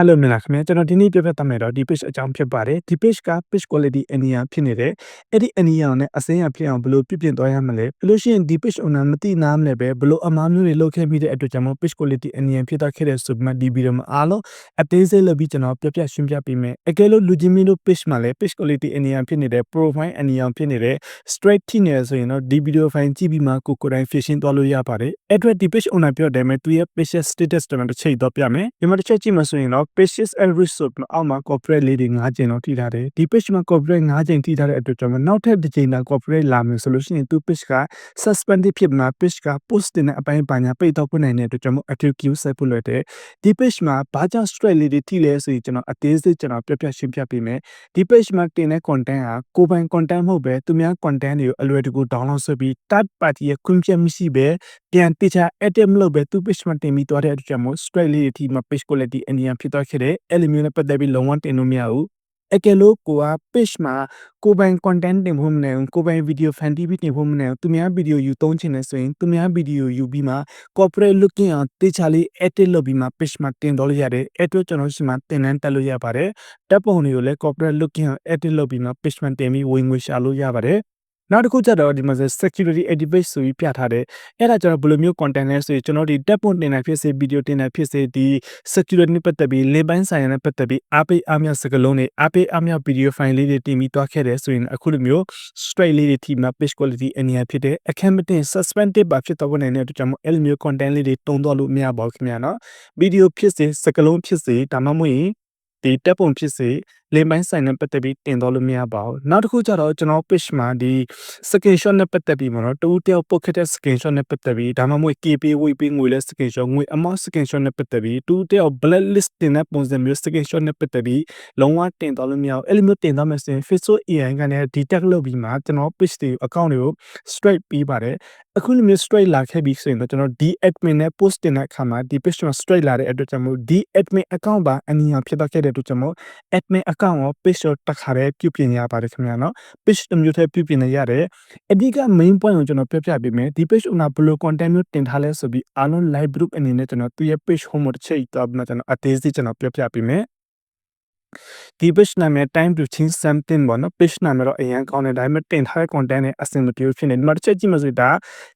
Hello မင်္ဂလာခင်ဗျာကျွန်တော်ဒီနေ့ပြပြသမယ်တော့ဒီ page အကြောင်းဖြစ်ပါတယ်ဒီ page က page quality အနီးအဖြစ်နေတယ်အဲ့ဒီအနီးအနဲ့အစင်းရဖြစ်အောင်ဘယ်လိုပြုပြင်သွားရမလဲဘယ်လိုရှိရင်ဒီ page owner မသိနားမလဲပဲဘယ်လိုအမှားမျိုးတွေလုပ်ခဲ့မိတဲ့အတွက်ကြောင့်မို့ page quality အနီးဖြစ်သွားခဲ့တဲ့ဆိုပြီးမှဒီဗီဒီယိုမှာအားလုံးအသေးစိတ်လုပ်ပြီးကျွန်တော်ပြပြရှင်းပြပေးမယ်အကယ်လို့လူချင်းမင်းတို့ page မှာလည်း page quality အနီးဖြစ်နေတဲ့ profile အနီးဖြစ်နေတဲ့ straight ထိနေဆိုရင်တော့ဒီဗီဒီယိုဖိုင်ကြည့်ပြီးမှကိုကိုယ်တိုင် fishing သွားလို့ရပါတယ်အဲ့အတွက်ဒီ page owner ပြောတယ်မယ်သူရဲ့ page status တွေမှာတစ်ချိန်တော့ပြမယ်ဒီမှာတစ်ချက်ကြည့်မှဆိုရင်တော့ pages and resource အောက်မှာ corporate လေးတွေ၅ကျင်တော့ထိထားတယ်ဒီ page မှာ corporate ၅ကျင်ထိထားတဲ့အတွက်ကြောင့်နောက်ထပ်တစ်ချိန်သာ corporate လာမယ်ဆိုလို့ရှိရင်သူ page က suspended ဖြစ်မှာ page က post တင်တဲ့အပိုင်းပါညာပိတ်တော့ဖွင့်နိုင်တဲ့အတွက်ကြောင့်မို့ active queue ဆက်ဖို့လွယ်တယ်ဒီ page မှာဘာကြောင့် straight လေးတွေထိလဲဆိုရင်ကျွန်တော်အသေးစိတ်ကျွန်တော်ပြပြရှင်းပြပေးမယ်ဒီ page မှာတင်တဲ့ content ဟာကိုယ်ပိုင် content မဟုတ်ပဲသူများ content တွေကိုအလွယ်တကူ download ဆွဲပြီး third party ရဲ့ ခွင့်ပြုမရှိပဲပြန်တိကျ edit မလုပ်ပဲသူ page မှာတင်ပြီးသွားတဲ့အတွက်ကြောင့်မို့ straight လေးတွေထိမှာ page quality အနည်းဖြစ်သွားခဲ့တယ်အဲ့လိုမျိုးနဲ့ပတ်သက်ပြီးလုံးဝတင်လို့မရဘူးအကယ်လို့ကိုက page မှာကိုပိုင် content တင်ဖို့မနေဘူးကိုပိုင် video fan TV တင်ဖို့မနေဘူးသူများ video ယူသုံးချင်တယ်ဆိုရင်သူများ video ယူပြီးမှ corporate looking အောင်တေချာလေး edit လုပ်ပြီးမှ page မှာတင်တော့လို့ရတယ်အဲ့အတွက်ကျွန်တော်ရှိမှတင်တန်းတက်လို့ရပါတယ်တပ်ပုံတွေကိုလည်း corporate looking အောင် edit လုပ်ပြီးမှ page မှာတင်ပြီးဝင်ငွေရှာလို့ရပါတယ် နောက်တစ်ခုကျတော့ဒီမှာ security edit ဆိုပြီးပြထားတယ်အဲ့ဒါကျတော့ဘယ်လိုမျိုး content လဲဆိုရင်ကျွန်တော်ဒီ tab ပုံတင်တာဖြစ်စေ video တင်တာဖြစ်စေဒီ security နဲ့ပတ်သက်ပြီး link ပိုင်းဆိုင်ရာနဲ့ပတ်သက်ပြီးအားပေးအားမြစကလုံးတွေအားပေးအားမြ video file လေးတွေတင်ပြီးသွားခဲ့တယ်ဆိုရင်အခုလိုမျိုး straight လေးတွေထိမှ page quality အနည်းဖြစ်တဲ့အခက်မတင် suspended ပါဖြစ်တော့နေတဲ့အတွက်ကြောင့်အဲ့လိုမျိုး content လေးတွေတုံးတော့လို့မရပါဘူးခင်ဗျာနော် video ဖြစ်စေစကလုံးဖြစ်စေဒါမှမဟုတ်ရင်ဒီတက်ပုံဖြစ်စေလင်းပိုင်းဆိုင်နဲ့ပတ်သက်ပြီးတင်တော့လို့မရပါဘူးနောက်တစ်ခုကျတော့ကျွန်တော် page မှာဒီ screenshot နဲ့ပတ်သက်ပြီးမနော်တူတယောက်ပုတ်ခက်တဲ့ screenshot နဲ့ပတ်သက်ပြီးဒါမှမဟုတ် KP ဝေးပြီးငွေလဲ screenshot ငွေ amount screenshot နဲ့ပတ်သက်ပြီးတူတယောက် blacklist တင်တဲ့ပုံစံမျိုး screenshot နဲ့ပတ်သက်ပြီးလုံးဝတင်တော့လို့မရဘူးအဲ့လိုမျိုးတင်တော့မယ်ဆိုရင် Facebook AI ကနေ detect လုပ်ပြီးမှကျွန်တော် page တွေ account တွေကို straight ပြီးပါတယ်အခုလိုမျိုး straight လာခဲ့ပြီဆိုရင်တော့ကျွန်တော်ဒီ admin နဲ့ post တင်တဲ့အခါမှာဒီ page မှာ straight လာတဲ့အတွက်ကြောင့်မို့ဒီ admin account ပါအနည်းအောင်ဖြစ်တော့ခဲ့တဲ့အတွက်ကြောင့်မို့ admin account ကို page တော့တစ်ခါတည်းပြုပြင်ရပါတယ်ခင်ဗျာနော် page တစ်မျိုးတည်းပြုပြင်နေရတယ်အဓိက main point ကိုကျွန်တော်ပြပြပေးမယ်ဒီ page owner ဘယ်လို content မျိုးတင်ထားလဲဆိုပြီးအားလုံး live group အနေနဲ့ကျွန်တော်သူ့ရဲ့ page home ကိုတစ်ချိန်တော့ကျွန်တော်အသေးစိတ်ကျွန်တော်ပြပြပေးမယ် ဒီ page နာမည် time to change something ပေါ့နော် page နာမည်တော့အရင်ကောင်းတယ်ဒါပေမဲ့တင်ထားတဲ့ content နဲ့အဆင်မပြေဖြစ်နေဒီမှာတစ်ချက်ကြည့်မှဆိုဒါ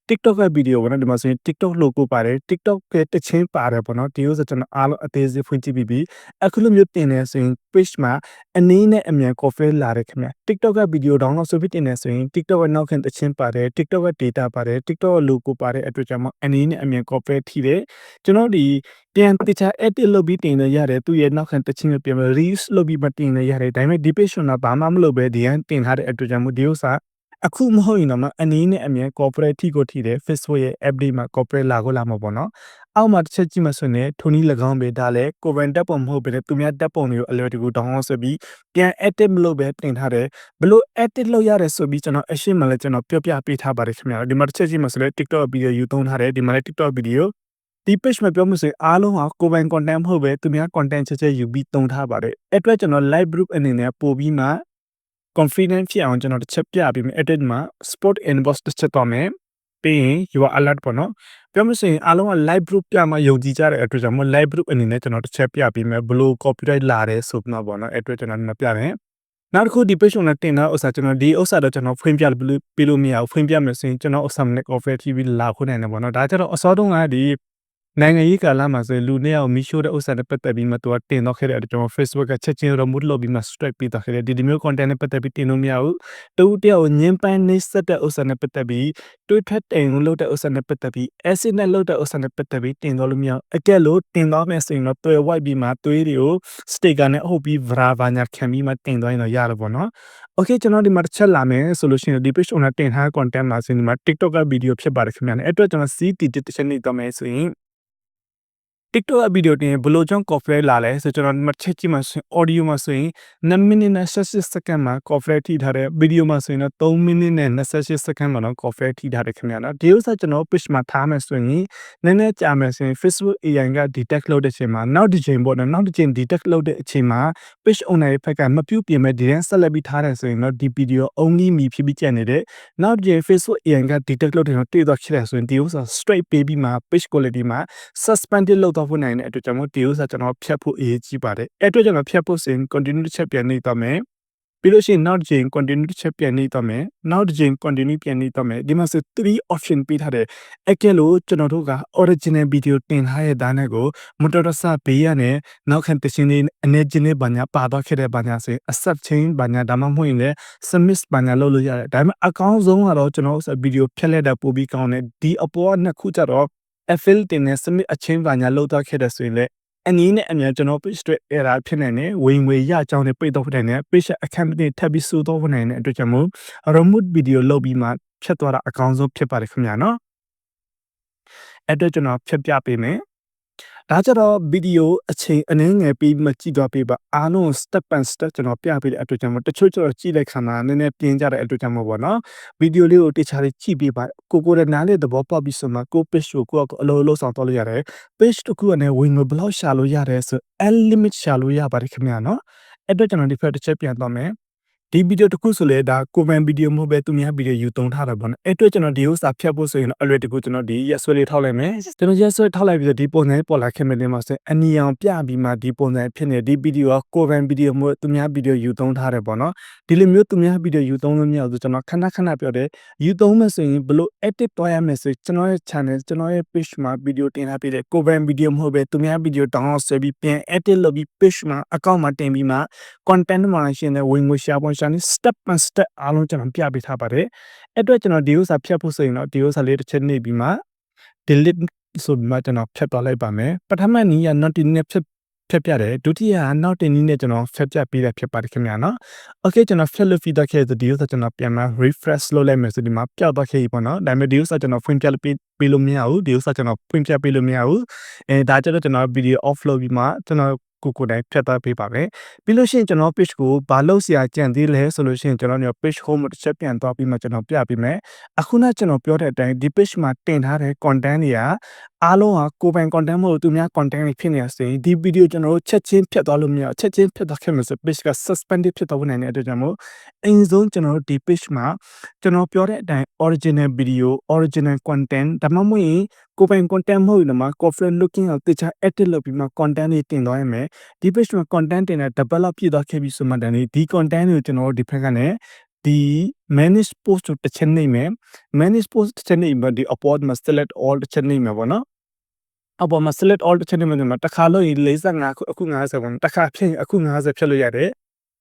TikTok ရဲ့ video ပေါ့နော်ဒီမှာဆိုရင် TikTok logo ပါတယ် TikTok ရဲ့တချင်းပါတယ်ပေါ့နော်ဒီဥစ္စာကျွန်တော်အားလုံးအသေးစိတ်ဖွင့်ကြည့်ပြီးပြီအခုလိုမျိုးတင်နေဆိုရင် page မှာအနည်းနဲ့အမြန် coffee လာတယ်ခင်ဗျ TikTok ရဲ့ video download ဆိုပြီးတင်နေဆိုရင် TikTok ရဲ့နောက်ခံတချင်းပါတယ် TikTok ရဲ့ data ပါတယ် TikTok ရဲ့ logo ပါတယ်အတွက်ကြောင့်အနည်းနဲ့အမြန် coffee ထိတယ်ကျွန်တော်ဒီ ပြန်တခြား edit လုပ်ပြီးတင်နေရတယ်သူ့ရဲ့နောက်ခံတချင်းကိုပြန် reuse လုပ်ပြီးမတင်နေရတယ်ဒါပေမဲ့ဒီ page ကဘာမှမလုပ်ပဲဒီဟန်တင်ထားတဲ့အတွက်ကြောင့်ဒီဥစ္စာအခုမဟုတ်ရင်တော့မအနည်းနဲ့အမြဲ corporate ထိကိုထိတယ် Facebook ရဲ့ update မှာ corporate လာကိုလာမှာပေါ့နော်အောက်မှာတစ်ချက်ကြည့်မှဆိုရင်ထိုနည်း၎င်းပဲဒါလည်းကိုဗန်တက်ပုံမဟုတ်ပဲသူများတက်ပုံတွေကိုအလွယ်တကူ download ဆွဲပြီးပြန် edit မလုပ်ပဲတင်ထားတယ်ဘလို့ edit လုပ်ရတယ်ဆိုပြီးကျွန်တော်အရှင်းမှလည်းကျွန်တော်ပြောပြပေးထားပါတယ်ခင်ဗျာဒီမှာတစ်ချက်ကြည့်မှဆိုရင် TikTok video ယူသုံးထားတယ်ဒီမှာလည်း TikTok video ဒီ page မှာပြောမှုဆိုရင်အားလုံးဟာကိုယ်ပိုင် content မဟုတ်ပဲသူများ content ချက်ချက်ယူပြီးတုံထားပါတယ်အဲ့အတွက်ကျွန်တော် live group အနေနဲ့ပို့ပြီးမှ confident ဖြစ်အောင်ကျွန်တော်တစ်ချက်ပြပေးမယ် edit မှာ sport inbox တစ်ချက်တော့မယ်ပြီးရင် you are alert ပေါ့နော်ပြောမစင်အားလုံးက live group ပြမှယုံကြည်ကြတဲ့အတွက်ကြောင့်မ live group အနေနဲ့ကျွန်တော်တစ်ချက်ပြပေးမယ်ဘလို့ copyright လာတယ်ဆိုပြီးတော့ပေါ့နော်အဲ့အတွက်ကျွန်တော်လည်းပြမယ်နောက်တစ်ခုဒီ page နဲ့တင်တဲ့ဥစ္စာကျွန်တော်ဒီဥစ္စာတော့ကျွန်တော်ဖွင့်ပြပြလို့မရဘူးဖွင့်ပြမယ်ဆိုရင်ကျွန်တော်ဥစ္စာနဲ့ offer TV လာခွင့်နိုင်တယ်ပေါ့နော်ဒါကြတော့အစောတုန်းကဒီ နိုင်ငံရေးကာလမှာဆိုလူနှစ်ယောက်မီရှိုးတဲ့ဥစ္စာနဲ့ပတ်သက်ပြီးမှသူကတင်တော့ခဲ့တဲ့ကျွန်တော် Facebook ကချက်ချင်း remove လုပ်ပြီးမှ strike ပေးတော့ခဲ့တယ်ဒီဒီမျိုး content နဲ့ပတ်သက်ပြီးတင်လို့မရဘူးတူတယောက်ညင်ပန်းနေဆက်တဲ့ဥစ္စာနဲ့ပတ်သက်ပြီးတွေးဖက်တင်လုပ်တဲ့ဥစ္စာနဲ့ပတ်သက်ပြီး acid နဲ့လုပ်တဲ့ဥစ္စာနဲ့ပတ်သက်ပြီးတင်တော့လို့မရအကဲလို့တင်တော့မယ်ဆိုရင်တော့တွေ့ white ပြီးမှသွေးတွေကို sticker နဲ့အုပ်ပြီး vra ဘာညာခံပြီးမှတင်သွားရင်တော့ရလို့ပေါ့နော် okay ကျွန်တော်ဒီမှာတစ်ချက်လာမယ်ဆိုလို့ရှိရင်ဒီ page owner တင်ထား content မှာဆိုရင်ဒီမှာ TikTok က video ဖြစ်ပါတယ်ခင်ဗျာအဲ့အတွက်ကျွန်တော် CT တစ်ချက်နေတော့မယ်ဆိုရင် TikTok အဗီဒီယိုတင်ဘလို့ကြောင့် copyright လာလဲဆိုကျွန်တော်မှချက်ကြည့်မှဆိုရင် audio မှာဆိုရင်2မိနစ်နဲ့16စက္ကန့်မှာ copyright ထိထားတဲ့ video မှာဆိုရင်တော့3မိနစ်နဲ့28စက္ကန့်မှာတော့ copyright ထိထားတယ်ခင်ဗျာနော်ဒီဥစ္စာကျွန်တော် page မှာထားမယ်ဆိုရင်နည်းနည်းကြာမယ်ဆိုရင် Facebook AI က detect လုပ်တဲ့အချိန်မှာနောက်တစ်ချိန်ပေါ့နော်နောက်တစ်ချိန် detect လုပ်တဲ့အချိန်မှာ page owner ရဲ့ဘက်ကမပြုတ်ပြင်မဲ့ဒီတန်းဆက်လက်ပြီးထားတယ်ဆိုရင်တော့ဒီ video only me ဖြစ်ပြီးကျန်နေတဲ့နောက်တစ်ချိန် Facebook AI က detect လုပ်တယ်တော့တွေ့တော့ဖြစ်တယ်ဆိုရင်ဒီဥစ္စာ straight ပေးပြီးမှ page quality မှာ suspended လုပ်သွားဖို့နိုင်တဲ့အတွက်ကြောင့်မို့ဒီဥစ္စာကျွန်တော်ဖြတ်ဖို့အရေးကြီးပါတယ်အဲ့အတွက်ကျွန်တော်ဖြတ်ဖို့ဆိုရင် continue တစ်ချက်ပြန်နေတော့မယ်ပြီးလို့ရှိရင်နောက်တစ်ချိန် continue တစ်ချက်ပြန်နေတော့မယ်နောက်တစ်ချိန် continue ပြန်နေတော့မယ်ဒီမှာဆို3 option ပေးထားတယ်အကဲလို့ကျွန်တော်တို့က original video တင်ထားတဲ့ဒါနဲ့ကိုမတော်တဆဘေးရနဲ့နောက်ခံတခြင်းလေးအနေချင်းလေးဘာညာပါတော့ခဲ့တဲ့ဘာညာဆိုရင် accept change ဘာညာဒါမှမဟုတ်ရင်လည်း submit ဘာညာလုပ်လို့ရတယ်ဒါပေမဲ့အကောင်းဆုံးကတော့ကျွန်တော်တို့ဗီဒီယိုဖြတ်လက်တာပို့ပြီးကောင်းတယ်ဒီအပေါ်ကနှစ်ခုကြတော့ affiliate တင်နဲ့ submit အချင်းဘာညာလုပ်တော့ခဲ့တဲ့ဆိုရင်လည်းအနည်းနဲ့အများကျွန်တော် page တွေ error ဖြစ်နေတယ်ဝင်ငွေရအကြောင်းနဲ့ပိတ်တော့တဲ့နဲ့ page account တွေထပ်ပြီးစိုးတော့နိုင်တဲ့အတွက်ကြောင့်မို့ remote video လုပ်ပြီးမှဖြတ်သွားတာအကောင်းဆုံးဖြစ်ပါတယ်ခင်ဗျာနော်အဲ့တော့ကျွန်တော်ဖြတ်ပြပေးမယ် ဒါကြတော့ဗီဒီယိုအချိန်အနည်းငယ်ပြီးမှကြည့်သွားပေးပါအားလုံး step by step ကျွန်တော်ပြပေးတဲ့အတွက်ကြောင့်မို့တချို့ကျတော့ကြည့်လိုက်ခါမှာနည်းနည်းပြင်းကြတဲ့အတွက်ကြောင့်မို့ပေါ့နော်ဗီဒီယိုလေးကိုတခြားလေးကြည့်ပေးပါကိုကိုရဲ့နားလေးသဘောပေါက်ပြီးဆိုမှကို page ကိုကိုယ့်အလိုလိုဆောင်တော့လို့ရတယ် page တစ်ခုကနေဝင်ငွေဘယ်လောက်ရှာလို့ရတယ်ဆို unlimit ရှာလို့ရပါတယ်ခင်ဗျာနော်အဲ့တော့ကျွန်တော်ဒီဖက်တစ်ချက်ပြန်တော့မယ် ဒီဗီဒီယိုတစ်ခုဆိုလေဒါကိုဗန်ဗီဒီယိုမဟုတ်ပဲသူများဗီဒီယိုယူသုံးထားတာပေါ့နော်အဲ့အတွက်ကျွန်တော်ဒီဥစ္စာဖြတ်ဖို့ဆိုရင်တော့အလွယ်တကူကျွန်တော်ဒီရက်ဆွဲလေးထောက်လိုက်မယ်ကျွန်တော်ရက်ဆွဲထောက်လိုက်ပြီးတော့ဒီပုံစံပေါ်လာခဲ့မယ်တင်ပါဆိုအနီအောင်ပြပြီးမှဒီပုံစံဖြစ်နေဒီဗီဒီယိုကကိုဗန်ဗီဒီယိုမဟုတ်သူများဗီဒီယိုယူသုံးထားတယ်ပေါ့နော်ဒီလိုမျိုးသူများဗီဒီယိုယူသုံးလို့မရဘူးဆိုကျွန်တော်ခဏခဏပြောတယ်ယူသုံးမယ်ဆိုရင်ဘလို့ edit တွားရမယ်ဆိုကျွန်တော်ရဲ့ channel ကျွန်တော်ရဲ့ page မှာဗီဒီယိုတင်ထားပြီးတဲ့ကိုဗန်ဗီဒီယိုမဟုတ်ပဲသူများဗီဒီယို download ဆွဲပြီးပြန် edit လုပ်ပြီး page မှာ account မှာတင်ပြီးမှ content မှာရှင်းတဲ့ဝင်ငွေရှာပုံရှာနေ step by step အားလုံးကျွန်တော်ပြပေးထားပါတယ်အဲ့အတွက်ကျွန်တော်ဒီဥစ္စာဖြတ်ဖို့ဆိုရင်တော့ဒီဥစ္စာလေးတစ်ချက်နေပြီးမှ delete ဆိုပြီးမှကျွန်တော်ဖြတ်သွားလိုက်ပါမယ်ပထမနည်းက not နဲ့ဖြတ်ဖြတ်ပြတယ်ဒုတိယကနောက်တင်နည်းနဲ့ကျွန်တော်ဖြတ်ပြပေးတယ်ဖြစ်ပါတယ်ခင်ဗျာနော် okay ကျွန်တော်ဖြတ်လို့ feedback ခဲ့တဲ့ဒီဥစ္စာကျွန်တော်ပြန်မှ refresh လုပ်လိုက်မယ်ဆိုဒီမှာပျောက်သွားခဲ့ပြီပေါ့နော်ဒါပေမဲ့ဒီဥစ္စာကျွန်တော်ဖွင့်ပြပေးပေးလို့မရဘူးဒီဥစ္စာကျွန်တော်ဖွင့်ပြပေးလို့မရဘူးအဲဒါကြတော့ကျွန်တော် video off လုပ်ပြီးမှကျွန်တော် ကိုကိုတိုင်းဖြတ်သွားပေးပါမယ်ပြီးလို့ရှိရင်ကျွန်တော် page ကိုဘာလို့ဆရာကြံသေးလဲဆိုလို့ရှိရင်ကျွန်တော်တို့ page home တစ်ချက်ပြန်သွားပြီးမှကျွန်တော်ပြပေးမယ်အခုနကကျွန်တော်ပြောတဲ့အတိုင်းဒီ page မှာတင်ထားတဲ့ content တွေက အားလုံးဟာကိုယ်ပိုင် content မဟုတ်သူများ content တွေဖြစ်နေရဆိုရင်ဒီ video ကျွန်တော်တို့ချက်ချင်းဖြတ်သွားလို့မရချက်ချင်းဖြတ်သွားခဲ့မှာဆို page က suspended ဖြစ်သွားဖို့နိုင်တဲ့အတွက်ကြောင့်မို့အရင်ဆုံးကျွန်တော်တို့ဒီ page မှာကျွန်တော်ပြောတဲ့အတိုင်း original video original content ဒါမှမဟုတ်ရင်ကိုယ်ပိုင် content မဟုတ်ရင်တော့ corporate looking ကိုတခြား edit လုပ်ပြီးမှ content တွေတင်သွားရမယ်ဒီ page မှာ content တင်တဲ့ develop ပြည့်သွားခဲ့ပြီဆိုမှတည်းဒီ content တွေကိုကျွန်တော်တို့ဒီဖက်ကနေဒီ manage post ကိုတစ်ချက်နေမယ် manage post တစ်ချက်နေမယ်ဒီ upload မှာ select all တစ်ချက်နေမယ်ပေါ့နော် အပေါ်မှာ select all တစ်ချက်နေမယ်ဒီမှာတစ်ခါလို့ရင်45ခုအခု50ပေါ့တစ်ခါဖြစ်ရင်အခု50ဖြတ်လို့ရတယ်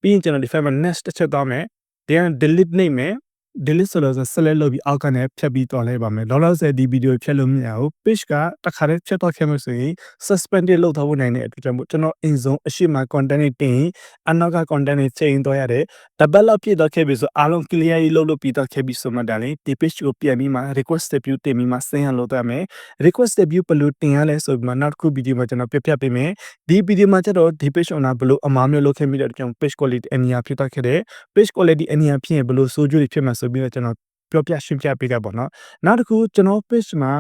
ပြီးရင်ကျွန်တော်ဒီ file မှာ next တစ်ချက်သွားမယ်ဒီက delete နေမယ် delete ဆိုတော့ select လုပ်ပြီးအောက်ကနေဖြတ်ပြီးတော့လိုက်ပါမယ်လောလောဆယ်ဒီဗီဒီယိုဖြတ်လို့မရဘူး page ကတစ်ခါတည်းဖြတ်တော့ခဲ့မှဆိုရင် suspended လုပ်ထားဖို့နိုင်တဲ့အတွက်ကြောင့်မို့ကျွန်တော်အင်ဆုံးအရှိမ content တွေတင်ရင်အနောက်က content တွေချိန်တော့ရတယ် develop ပြည့်တော့ခဲ့ပြီဆိုအားလုံး clear ရေးလုပ်လို့ပြီးတော့ခဲ့ပြီဆိုမှဒါလေဒီ page ကိုပြန်ပြီးမှ request view တင်ပြီးမှဆင်းရလို့တော့မယ် request view ဘယ်လိုတင်ရလဲဆိုပြီးမှနောက်တစ်ခုဗီဒီယိုမှာကျွန်တော်ပြပြပေးမယ်ဒီဗီဒီယိုမှာကျတော့ဒီ page owner ဘယ်လိုအမှားမျိုးလုပ်ခဲ့မိတဲ့ကြောင့် page quality အများဖြစ်တော့ခဲ့တယ် page quality အများဖြစ်ရင်ဘယ်လိုဆိုးကျိုးတွေဖြစ်မှာဆိုပြီးတော့ကျွန်တော်ပြောပြရှင်းပြပေးခဲ့ပါတော့နောက်တစ်ခုကျွန်တော် page မှာ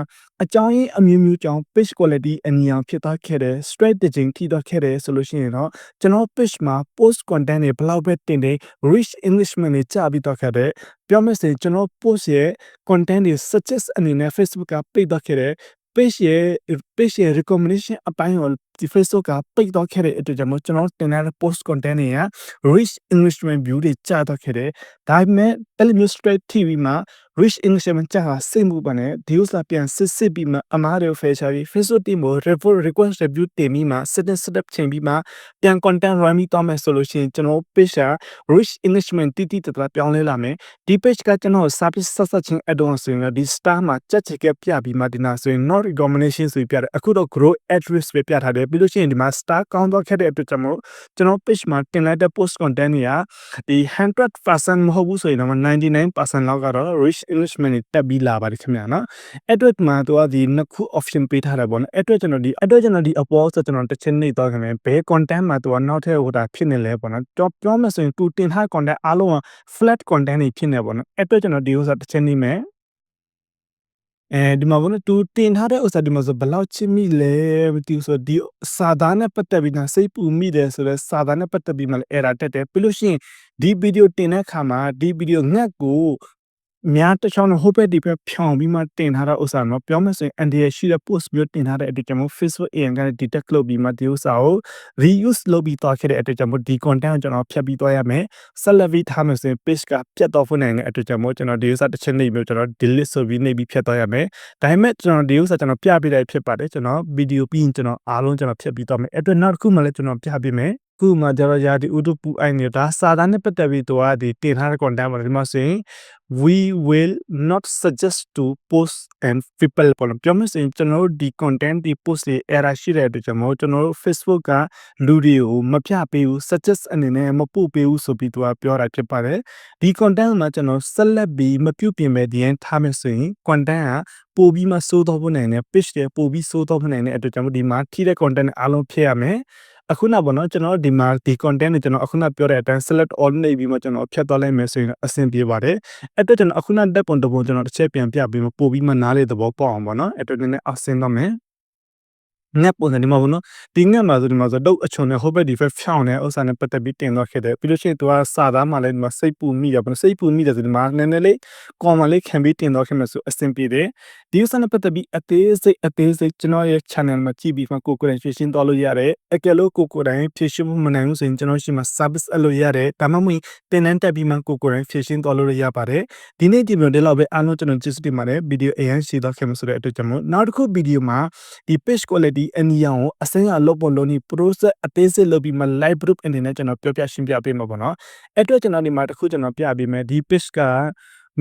အကြောင်းရင်းအမျိုးမျိုးကြောင့် page quality အများဖြစ်သွားခဲ့တယ် strategy ထိသွားခဲ့တယ်ဆိုလို့ရှိရင်တော့ကျွန်တော် page မှာ post content တွေဘယ်လောက်ပဲတင်တယ် rich englishman တွေကြာပြီးတော့ခဲ့တယ်ပြောမယ်ဆိုရင်ကျွန်တော် post ရဲ့ content တွေ suggest အနေနဲ့ Facebook ကပိတ်တော့ခဲ့တယ် page ရဲ့ page ရဲ့ recommendation အပိုင်းကို ဒီ Facebook ကပိတ်တော့ခဲ့တဲ့အတွက်ကြောင့်ကျွန်တော်တင်တဲ့ post content တွေက rich englishman view တွေကြာတော့ခဲ့တယ်ဒါပေမဲ့ telemus straight TV မှာ rich englishman ကြာတာစိတ်မှုပါနဲ့ဒီဥစ္စာပြန်စစ်စစ်ပြီးမှအမားတွေကိုဖယ်ရှားပြီး Facebook team ကို report request review တင်ပြီးမှ setting setup ချိန်ပြီးမှပြန် content run ပြီးတော့မယ်ဆိုလို့ရှိရင်ကျွန်တော် page က rich englishman တိတိတတ်တာပြောင်းလဲလာမယ်ဒီ page ကကျွန်တော် service ဆက်ဆက်ချင်း add on ဆိုရင်ဒီ star မှာကြက်ချက်ကပြပြီးမှဒီနာဆိုရင် not recommendation ဆိုပြတယ်အခုတော့ grow address ပဲပြထားတယ်ပြီးလို့ရှိရင်ဒီမှာ star ကောင်းတော့ခဲ့တဲ့အတွက်ကြောင့်မို့ကျွန်တော် page မှာတင်လိုက်တဲ့ post content တွေကဒီ100%မဟုတ်ဘူးဆိုရင်တော့99%လောက်ကတော့ rich englishman တွေတက်ပြီးလာပါတယ်ခင်ဗျာနော်အဲ့အတွက်မှာသူကဒီနှစ်ခု option ပေးထားတာပေါ့နော်အဲ့အတွက်ကျွန်တော်ဒီအဲ့အတွက်ကျွန်တော်ဒီအပေါ်ဆိုကျွန်တော်တစ်ချက်နေတော့ခင်ဗျာဘယ် content မှာသူကနောက်ထပ်ဟိုတာဖြစ်နေလဲပေါ့နော်ပြောပြောမယ်ဆိုရင်သူတင်ထား content အားလုံးက flat content တွေဖြစ်နေပေါ့နော်အဲ့အတွက်ကျွန်တော်ဒီဥစ္စာတစ်ချက်နေမယ် အဲဒီမှာဘုန်းတူတင်ထားတဲ့ဥစ္စာဒီမှာဆိုဘယ်လောက်ချစ်မိလဲမသိဘူးဆိုဒီစာသားနဲ့ပတ်သက်ပြီးနာစိတ်ပူမိတယ်ဆိုတော့စာသားနဲ့ပတ်သက်ပြီးမှလည်းအဲ့ဒါတက်တယ်ပြီးလို့ရှိရင်ဒီဗီဒီယိုတင်တဲ့အခါမှာဒီဗီဒီယိုငတ်ကို များတစ်ချောင်းဟိုဘက်ဒီဘက်ဖြောင်းပြီးမှတင်ထားတဲ့ဥစ္စာနော်ပြောမယ်ဆိုရင် NDA ရှိတဲ့ post မျိုးတင်ထားတဲ့အတွက်ကြောင့်မို့ Facebook AM ကနေ detect လုပ်ပြီးမှဒီဥစ္စာကို reuse လုပ်ပြီးသွားခဲ့တဲ့အတွက်ကြောင့်မို့ဒီ content ကိုကျွန်တော်ဖျက်ပြီးသွားရမယ်ဆက်လက်ပြီးထားမယ်ဆိုရင် page ကပြတ်တော့ဖို့နိုင်တဲ့အတွက်ကြောင့်မို့ကျွန်တော်ဒီဥစ္စာတစ်ချက်နေပြီးကျွန်တော် delete ဆိုပြီးနေပြီးဖျက်သွားရမယ်ဒါပေမဲ့ကျွန်တော်ဒီဥစ္စာကျွန်တော်ပြပြလိုက်ဖြစ်ပါတယ်ကျွန်တော် video ပြီးရင်ကျွန်တော်အားလုံးကျွန်တော်ဖျက်ပြီးသွားမယ်အဲ့အတွက်နောက်တစ်ခုမှလည်းကျွန်တော်ပြပေးမယ် ခုမှကျတော့ရာဒီဥတုပူအိုင်နေတာစာသားနဲ့ပတ်သက်ပြီးတော့ဒီတင်ထားတဲ့ content ပါဒီမှာဆိုရင် we will not suggest to post and people ပေါ်လို့ပြောမယ်ဆိုရင်ကျွန်တော်တို့ဒီ content ဒီ post တွေ error ရှိတဲ့အတွက်ကျွန်တော်ကျွန်တော်တို့ Facebook ကလူတွေကိုမပြပေးဘူး suggest အနေနဲ့မပို့ပေးဘူးဆိုပြီးသူကပြောတာဖြစ်ပါတယ်ဒီ content မှာကျွန်တော်ဆက်လက်ပြီးမပြုတ်ပြင်မဲ့ဒီရင်ထားမယ်ဆိုရင် content ကပို့ပြီးမှစိုးတော့ဖို့နိုင်တယ် page တွေပို့ပြီးစိုးတော့ဖို့နိုင်တဲ့အတွက်ကျွန်တော်ဒီမှာထိတဲ့ content အားလုံးဖြည့်ရမယ် အခုနပေါ့နော်ကျွန်တော်ဒီမှာဒီ content ကိုကျွန်တော်အခုနပြောတဲ့အတိုင်း select all နေပြီးမှကျွန်တော်ဖြတ်သွားလိုက်မယ်ဆိုရင်အဆင်ပြေပါတယ်အဲ့တော့ကျွန်တော်အခုနတက်ပုံတပုံကျွန်တော်တစ်ချက်ပြန်ပြပြီးမှပို့ပြီးမှနားလေသဘောပေါက်အောင်ပေါ့နော်အဲ့တော့နည်းနည်းအဆင်တော့မယ် ငက်ပုံစံဒီမှာပေါ့နော်ဒီငက်မှာဆိုဒီမှာဆိုတော့အချွန်နဲ့ဟိုဘက်ဒီဖက်ဖြောင်းနေဥစ္စာနဲ့ပတ်သက်ပြီးတင်တော့ခဲ့တယ်ပြီးလို့ရှိရင်သူကစာသားမှလည်းဒီမှာစိတ်ပူမိတယ်ပေါ့နော်စိတ်ပူမိတယ်ဆိုဒီမှာနည်းနည်းလေးကွန်မလေးခံပြီးတင်တော့ခဲ့မယ်ဆိုအဆင်ပြေတယ်ဒီဥစ္စာနဲ့ပတ်သက်ပြီးအသေးစိတ်အသေးစိတ်ကျွန်တော်ရဲ့ channel မှာကြည့်ပြီးမှကိုကိုယ်တိုင်ဖြည့်ရှင်းသွားလို့ရတယ်အကယ်လို့ကိုကိုယ်တိုင်ဖြည့်ရှင်းမနိုင်ဘူးဆိုရင်ကျွန်တော်ရှိမှာ service အလို့ရတယ်ဒါမှမဟုတ်တင်နန်းတက်ပြီးမှကိုကိုယ်တိုင်ဖြည့်ရှင်းသွားလို့ရပါတယ်ဒီနေ့ဒီမျိုးဒီလောက်ပဲအားလုံးကျွန်တော်ကျေးဇူးတင်ပါတယ်ဗီဒီယိုအရင်ရှင်းသွားခဲ့မှာဆိုတဲ့အတွက်ကြောင့်မို့နောက်တစ်ခုဗီဒီယိုမှာဒီ page quality အနီရောင်ကိုအစင်းအလုပ်ပေါ်လုံးဒီ process အသေးစိတ်လုပ်ပြီးမှ live group အနေနဲ့ကျွန်တော်ပြောပြရှင်းပြပေးမှာပေါ့နော်အဲ့အတွက်ကျွန်တော်ဒီမှာတစ်ခုကျွန်တော်ပြပေးမယ်ဒီ page က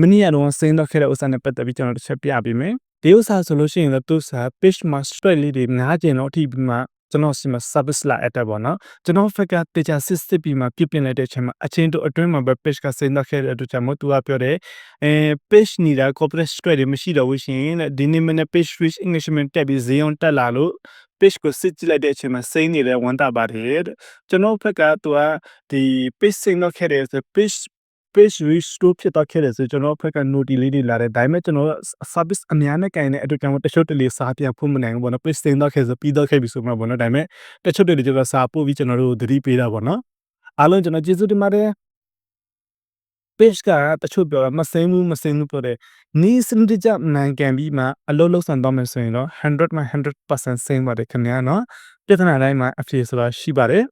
မနေ့ကတော့စင်းတော့ခဲ့တဲ့ဥစ္စာနဲ့ပတ်သက်ပြီးကျွန်တော်တစ်ချက်ပြပေးမယ်ဒီဥစ္စာဆိုလို့ရှိရင်တော့သူစာ page မှာ straight လေးတွေငားကျင်တော့အထိပြီးမှ ကျွန်တော်စီမှာ service လာအပ်တယ်ပေါ့နော်ကျွန်တော်ဖက်ကတေချာ system ပြီးမှပြပြလိုက်တဲ့အချိန်မှာအချင်းတို့အတွင်းမှာပဲ page ကစင်းတော့ခဲ့တဲ့အတွက်ကြောင့်မို့သူကပြောတယ်အဲ page နေတာ corporate straight တွေမရှိတော့ဘူးရှင်တဲ့ဒီနေ့မနေ့ page switch englishman တက်ပြီးဈေးအောင်တက်လာလို့ page ကိုစစ်ကြည့်လိုက်တဲ့အချိန်မှာစိမ့်နေလဲဝမ်းတာပါတယ်တဲ့ကျွန်တော်ဘက်ကသူကဒီ page စိမ့်တော့ခဲ့တယ်ဆို page page restore ဖြစ်တော့ခဲ့တယ်ဆိုကျွန်တော်ဘက်က note လေးတွေလာတယ်ဒါပေမဲ့ကျွန်တော် service အများနဲ့ကင်တဲ့အတွက်ကြောင့်တချို့တလေစားပြန်ဖွင့်မနိုင်ဘူးပေါ့နော် page စိမ့်တော့ခဲ့ဆိုပြီးတော့ခဲ့ပြီဆိုမှပေါ့နော်ဒါပေမဲ့တချို့တလေကျွန်တော်စာပို့ပြီးကျွန်တော်တို့သတိပေးတာပေါ့နော်အားလုံးကျွန်တော်ကျေးဇူးတင်ပါတယ် page ကတချို့ပြောတာမစိမ့်ဘူးမစိမ့်ဘူးပြောတယ်နီးစနစ်တကျနိုင်ကန်ပြီးမှအလုပ်လုပ်ဆောင်တော့မယ်ဆိုရင်တော့100မှာ100%စိမ့်ပါတယ်ခင်ဗျာနော်ပြဿနာတိုင်းမှာအဖြေဆိုတာရှိပါတယ်